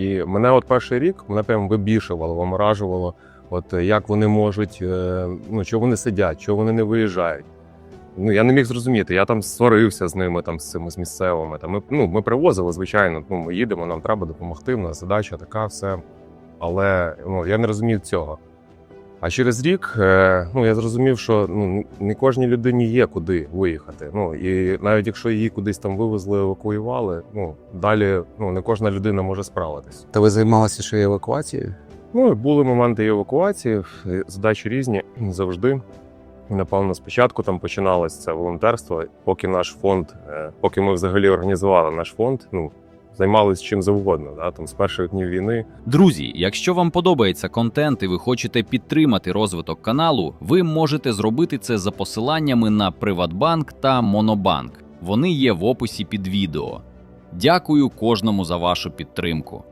І мене от перший рік мене прям вибішувало, виморажувало, от е, як вони можуть, е, ну чого вони сидять, чого вони не виїжджають. Ну я не міг зрозуміти. Я там сварився з ними, там з цими з місцевими. Там ми ну ми привозили, звичайно. Ну ми їдемо, нам треба допомогти. У нас задача така, все. Але ну я не розумів цього. А через рік е, ну я зрозумів, що ну не кожній людині є куди виїхати. Ну і навіть якщо її кудись там вивезли, евакуювали, ну далі ну не кожна людина може справитись. Та ви займалися ще евакуацією? Ну, були моменти евакуації, е, задачі різні завжди. Напевно, спочатку там починалось це волонтерство, поки наш фонд, е, поки ми взагалі організували наш фонд, ну займалися чим завгодно. Да? Там з перших днів війни Друзі, якщо вам подобається контент і ви хочете підтримати розвиток каналу, ви можете зробити це за посиланнями на Приватбанк та Монобанк. Вони є в описі під відео. Дякую кожному за вашу підтримку.